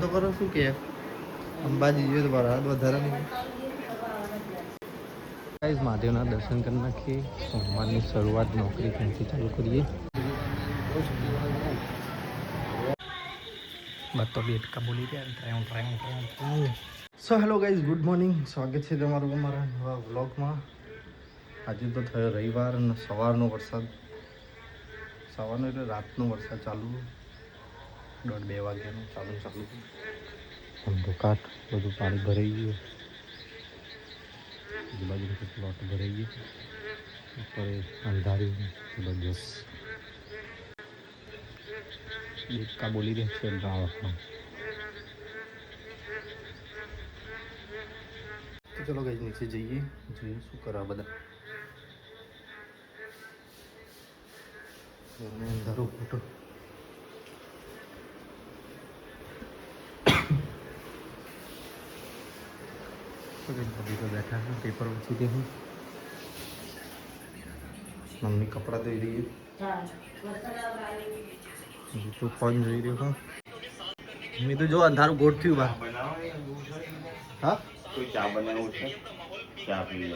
તો કરો શું કે? અંબાજી જોઈએ તો વરસાદ વધારે નહીં. ગાઈઝ મહાદેવના દર્શન કરી નાખીએ. સોમવારની શરૂઆત નોકરી ત્યાંથી ચાલુ કરીએ. બતો તો બેટ બોલી ગયા train train train so hello guys good morning સ્વાગત છે તમારું અમારા નવા વ્લોગમાં આજે તો થયો રવિવાર અને સવારનો વરસાદ. સવારનો એટલે રાતનો વરસાદ ચાલુ. દોઢ બે વાગ્યાનું ચાલુ ચાલુ અંધકાટ બધું પાણી ભરાઈ ગયું. આજુબાજુ પ્લોટ ભરાઈ ગયું ઉપર અંધાર્યું જબરજસ્ત. દેખકા બોલી રહ્યા છે ડ્રાવકમાં તો ચલો ગઈ નીચે જઈએ. જોઈએ શું કરવા બધા. ઘરને અંધારું ખોટું. ભાભી તો બેઠા છે પેપર વાંચી દે હું. મમ્મી કપડાં ધોઈ રહી છે. તું ફોન જોઈ રહ્યો હા મેં તો જો અંધારું ગોઠ થયું બા. હા? કોઈ ચા બનાવવું છે? ચા પી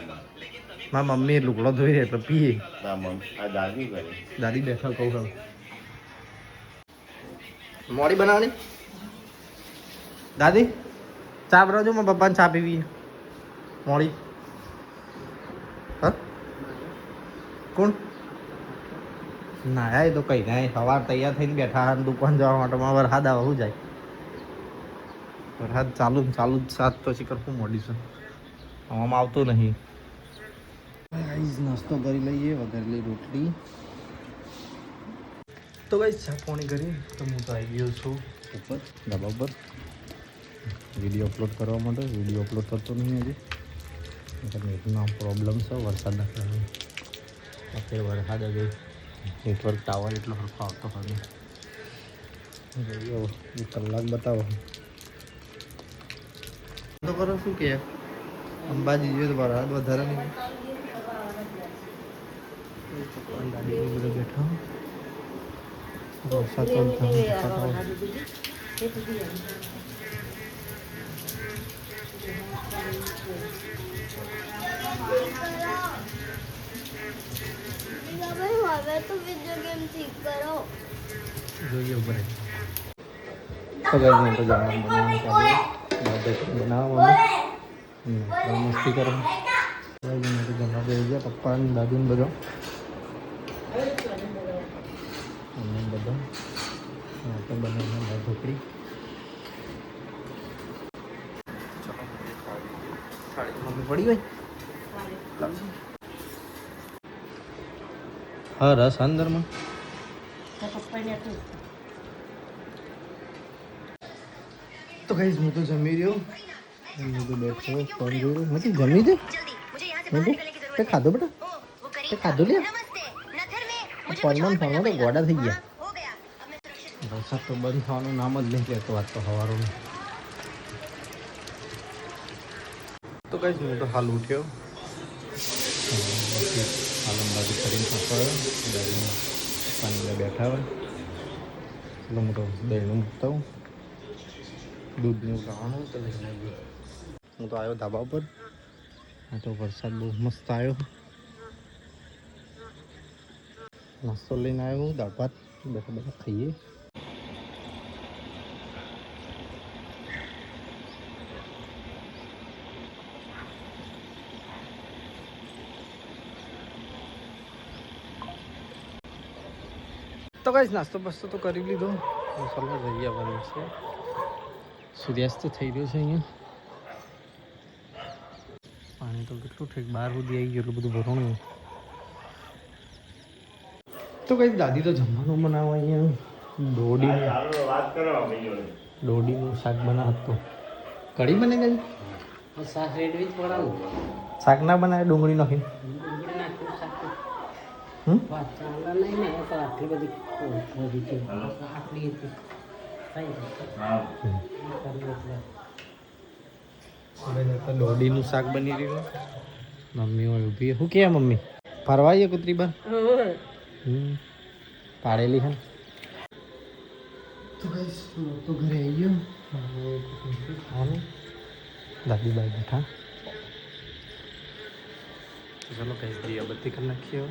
મારા મમ્મી લુગડો ધોઈ રહી એટલે પીએ. આ દાદી દાદી બેઠા કહું હવે. મોડી બનાવવાની? દાદી ચા બનાવજો મારા પપ્પાને ચા પીવી. મોડી. હા? કોણ? ના યાર એ તો કઈ નહીં સવાર તૈયાર થઈને બેઠા અને દુકાન જવા માટે. માં વરસાદ આવે શું જાય. વરસાદ ચાલુ ને ચાલુ જ સાત પછી કરવું મોડી છે. આમાં આવતો નહીં. નાસ્તો કરી લઈએ વઘારેલી રોટલી. તો ભાઈ ચા પાણી કરી તો હું તો આવી ગયો છું. ઉપર ધાબા ઉપર. વીડિયો અપલોડ કરવા માટે. વીડિયો અપલોડ કરતો નહીં હજી. નેટનો પ્રોબ્લેમ છે વરસાદના કારણે અત્યારે વરસાદ હજી નેટવર્ક ટાવર એટલો સરખો આવતો હવે જોઈએ હવે એક કલાક બતાવો તો કરો શું કે અંબાજી જોઈએ તો વરસાદ વધારે નહીં ગાડી બધો બેઠો વરસાદ ચાલતો હવે તો વીડિયો ગેમ ઠીક કરો જોઈએ ઉપર તો ગઈ મેં તો જવાનું બનાવવાનું બનાવવા મસ્તી કરો. મેં તો જમવા બેસી ગયા પપ્પા ને દાદી ને બધો. અમે બધો. તો બનાવીને ઢોકળી. પડી હોય? હા રસ અંદરમાં તો કઈ હું તો જમી રહ્યો. તો બેઠો ફોન જોઈ રહ્યો. નથી જમી દે? તે ખાધો બેટા? તે ખાધો લે ફોનમાં ફોનમાં તો ગોડા થઈ ગયા. વરસાદ તો બંધ થવાનું નામ જ નહીં કહેતો આજ તો સવારોનું તો કઈ હું તો હાલ ઉઠ્યો. હાલ અંબાજી ફરીને પકડ્યો ગાડીમાં પાણી બેઠા હોય. એટલો મોટો દહીંનું મૂકતા હું દૂધનું લાવવાનું તો લઈને આવ્યો. હું તો આવ્યો ધાબા પર આ તો વરસાદ બહુ મસ્ત આવ્યો. નાસ્તો લઈને આવ્યો હું દાળ ભાત બેઠા બેઠા ખાઈએ. તો કઈ નાસ્તો બસ્તો તો કરી લીધો. મસાલા જઈ આવવાનું છે. સૂર્યાસ્ત થઈ રહ્યો છે અહીંયા. પાણી તો કેટલું ઠીક બહાર સુધી આવી ગયું એટલું બધું ભરણું તો કઈ દાદી તો જમવાનું બનાવો અહીંયા. દોડી વાત દોડીનું શાક બનાવતો કઢી બને ગઈ શાક રેડવી જ પડાવું. શાક ના બનાવે ડુંગળી નાખીને દોડીનું શાક બની રહ્યું મમ્મી હોય ઊભી શું કે મમ્મી? ફરવા આવીએ કુતરી બાર હમ. પાડેલી છે તો ગાઈસ તો ઘરે આવી ગયો. દાદી બાઈ બેઠા. ચલો કઈ દીવાબત્તી કરી નાખીએ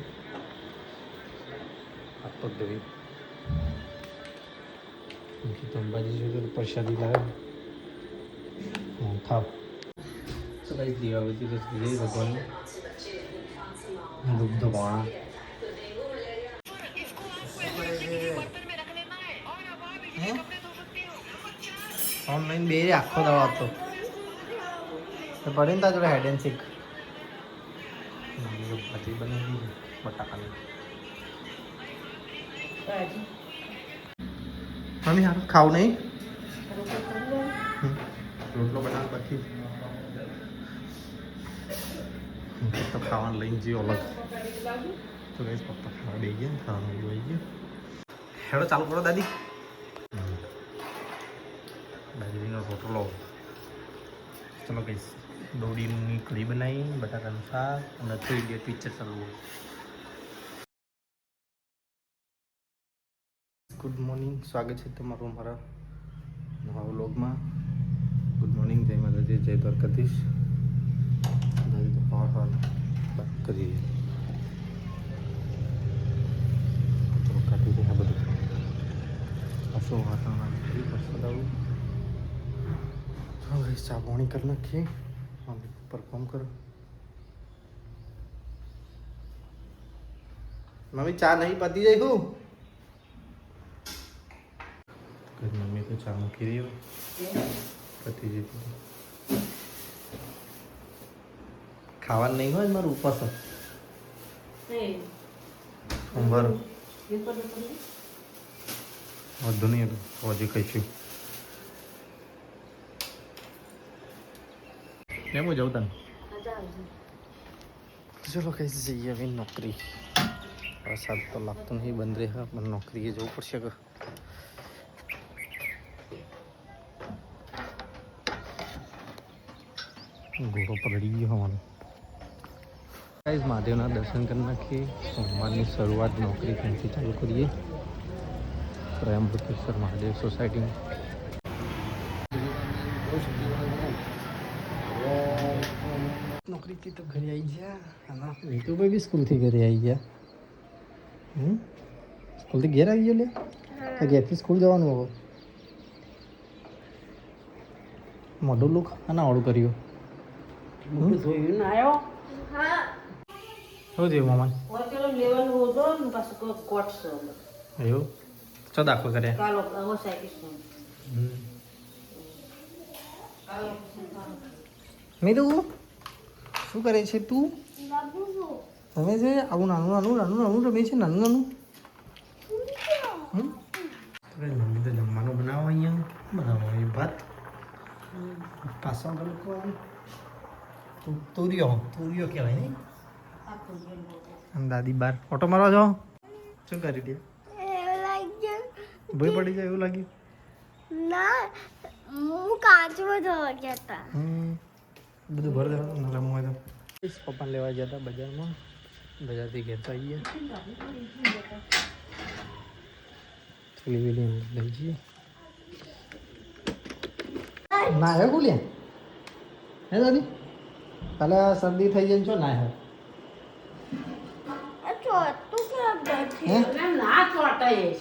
પગ ધોઈ તો અંબાજી જોઈએ તો પ્રસાદી લાવે. હું ખાવ તો કઈ દીવાબત્તી તો થઈ ગઈ ભગવાનની. દુગ્ધ વાણા ઓનલાઈન બે આખો દાડો આપતો તો પડે ને તાર જોડે હેડ એન્ડ સીક બનાવી દીધી બટાકાની. મમ્મી હા ખાવું નહીં. રોટલો બનાવ પછી. તો ખાવાનું લઈને જઈએ અલગ. તો કઈ પપ્પા ખાવા દઈ ગયા, ખાવાનું બી વહી ગયું. હેડો, ચાલુ કરો દાદી. બાજરીનો રોટલો ચલો કહીશ દોડીની કઢી બનાવી, બટાકાનું શાક, અને થ્રી ઇડિયટ પિક્ચર ચાલુ ગુડ મોર્નિંગ સ્વાગત છે તમારું મારા નવા વ્લોગમાં. ગુડ મોર્નિંગ જય માતાજી, જય દ્વારકાધીશ. પાવર હાલ વાત કરીએ. કાઢી આ બધું. પાછું વાતાવરણ વરસાદ આવું હવે સાબોણી કરી નાખીએ. મમ્મી પરફોર્મ કરો. મમ્મી, ચા નહીં પતી હું મમ્મી તો ચા મૂકી રહ્યો પતી જતી ખાવાનું નહીં હોય મારું ઉપવાસ સોમવાર વધુ નહીં હતું હજી કહીશું કેમ હું જવું તને ચલો કઈ જઈએ હવે નોકરી વરસાદ તો લાગતો નહીં બંધ રહે પણ નોકરીએ જવું પડશે કે ઘોડો પલળી ગયો અમારો ગાઈઝ મહાદેવના દર્શન કરી નાખીએ. સોમવારની શરૂઆત નોકરી ત્યાંથી ચાલુ કરીએ. ત્રયંબકેશ્વર મહાદેવ સોસાયટી. નોકરીથી તો ઘરે આવી ગયા. અને નીતુભાઈ બી સ્કૂલથી ઘરે આવી ગયા. હમ? સ્કૂલથી ઘેર આવી ગયો લે? ઘેરથી સ્કૂલ જવાનું હવે. મોઢું લુક અને આવડું કર્યું. જોયું ને આવ્યો હા. શું થયું મામા? હોય પેલો લેવલ ને પાછું કોટ છે એવું ચો દાખલ કાલો શું કરે છે તું? તમે રમે છે આવું નાનું નાનું નાનું નાનું રમે છે નાનું નાનું. મમ્મી તો જમવાનું બનાવો અહીંયા. બનાવો એ ભાત. પાછો લોકો તુરિયો તુરિયો કહેવાય નહીં? દાદી બાર. ઓટો મારવા જાઓ શું કરી દે ભય પડી જાય એવું લાગ્યું? ના હું કાચમાં જવા ગયા હતા. હમ. બધું ભર દેવા ના રમવું હોય તો. પપ્પાને લેવા ગયા હતા બજારમાં. બજારથી ઘેર તો આવી થોડી વેલી લઈ જઈએ. ના હે બોલ્યા હે દાદી? આ શરદી થઈ જાય છો? ના હે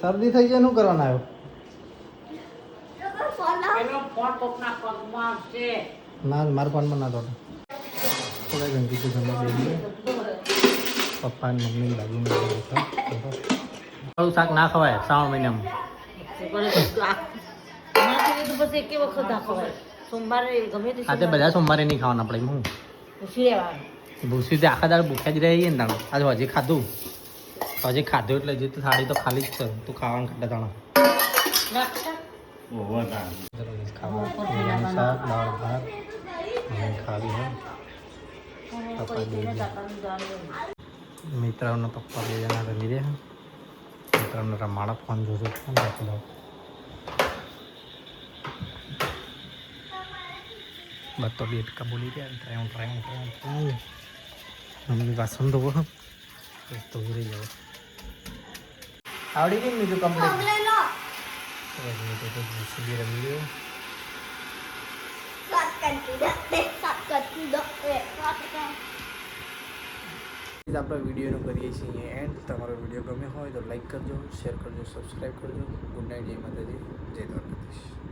શરદી થઈ જાય શું કરવાના આવ્યો? ના મારા ફોનમાં ના થોડા જંગી તો જમવા પપ્પા ને મમ્મી બાજુમાં બેઠા શાક ના ખવાય શ્રાવણ મહિનામાં. પછી એક વખત દાખવાય સોમવારે ગમે તે આજે બધા સોમવારે નહીં ખાવાના આપણે હું. લેવાનું. ભૂસી તો આખા દાળ ભૂખ્યા જ રહીએ ને તાણો. આજે હજી ખાધું. હજી ખાધું એટલે જે તો થાળી તો ખાલી જ છે. તું ખાવાનું ખાતા તાણો. હોય પપ્પા બે જણા રમી રહ્યા મિત્રાઓને રમાડા ફોન જોજો. દો એ સાત કર આપણે વિડીયોનો કરીએ છીએ એન્ડ તમારો વીડિયો ગમ્યો હોય તો લાઈક કરજો શેર કરજો સબસ્ક્રાઈબ કરજો ગુડ નાઇટ જય માતાજી જય દ્વારકાધીશ